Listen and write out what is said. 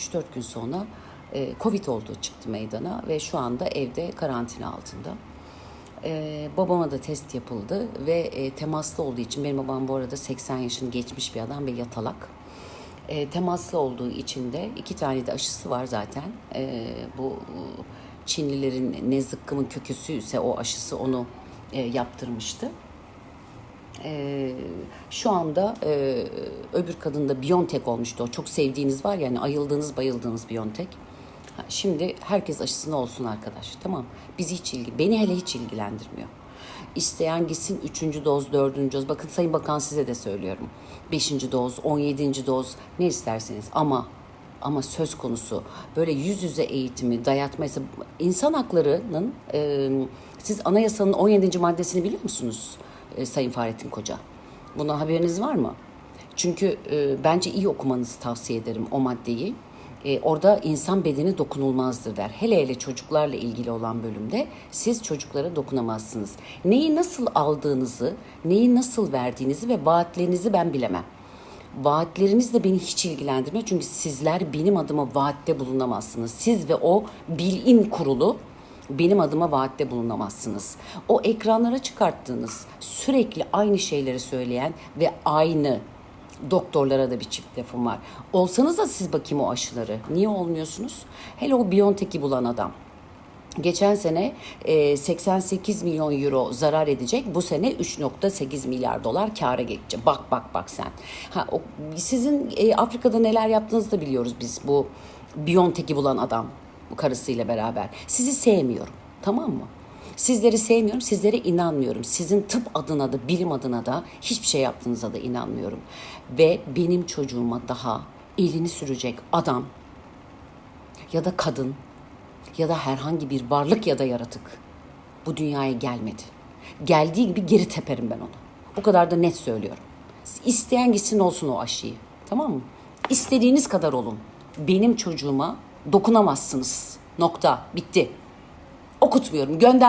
3-4 gün sonra e, Covid oldu çıktı meydana ve şu anda evde karantina altında. E, babama da test yapıldı ve e, temaslı olduğu için benim babam bu arada 80 yaşını geçmiş bir adam ve yatalak. E, temaslı olduğu için de iki tane de aşısı var zaten. E, bu Çinlilerin ne zıkkımın köküsü ise o aşısı onu e, yaptırmıştı. Ee, şu anda e, öbür kadında Biontech olmuştu. O çok sevdiğiniz var yani ayıldığınız bayıldığınız Biontech. Şimdi herkes aşısını olsun arkadaş. Tamam. Bizi hiç ilgi, beni hele hiç ilgilendirmiyor. İsteyen gitsin üçüncü doz, dördüncü doz. Bakın Sayın Bakan size de söylüyorum. Beşinci doz, on yedinci doz ne isterseniz ama ama söz konusu böyle yüz yüze eğitimi, dayatma, mesela insan haklarının e, siz anayasanın 17. maddesini biliyor musunuz e, Sayın Fahrettin Koca? Bundan haberiniz var mı? Çünkü e, bence iyi okumanızı tavsiye ederim o maddeyi. E, orada insan bedeni dokunulmazdır der. Hele hele çocuklarla ilgili olan bölümde siz çocuklara dokunamazsınız. Neyi nasıl aldığınızı, neyi nasıl verdiğinizi ve vaatlerinizi ben bilemem. Vaatleriniz de beni hiç ilgilendirmiyor. Çünkü sizler benim adıma vaatte bulunamazsınız. Siz ve o bilin kurulu benim adıma vaatte bulunamazsınız. O ekranlara çıkarttığınız sürekli aynı şeyleri söyleyen ve aynı doktorlara da bir çift lafım var. Olsanız da siz bakayım o aşıları. Niye olmuyorsunuz? Hele o Biontech'i bulan adam. Geçen sene e, 88 milyon euro zarar edecek. Bu sene 3.8 milyar dolar kâra geçecek. Bak bak bak sen. Ha, sizin e, Afrika'da neler yaptığınızı da biliyoruz biz. Bu Biontech'i bulan adam karısıyla beraber. Sizi sevmiyorum. Tamam mı? Sizleri sevmiyorum, sizlere inanmıyorum. Sizin tıp adına da, bilim adına da hiçbir şey yaptığınıza da inanmıyorum. Ve benim çocuğuma daha elini sürecek adam ya da kadın ya da herhangi bir varlık ya da yaratık bu dünyaya gelmedi. Geldiği gibi geri teperim ben onu. O kadar da net söylüyorum. İsteyen gitsin olsun o aşıyı. Tamam mı? İstediğiniz kadar olun. Benim çocuğuma dokunamazsınız. Nokta. Bitti. Okutmuyorum. Gönder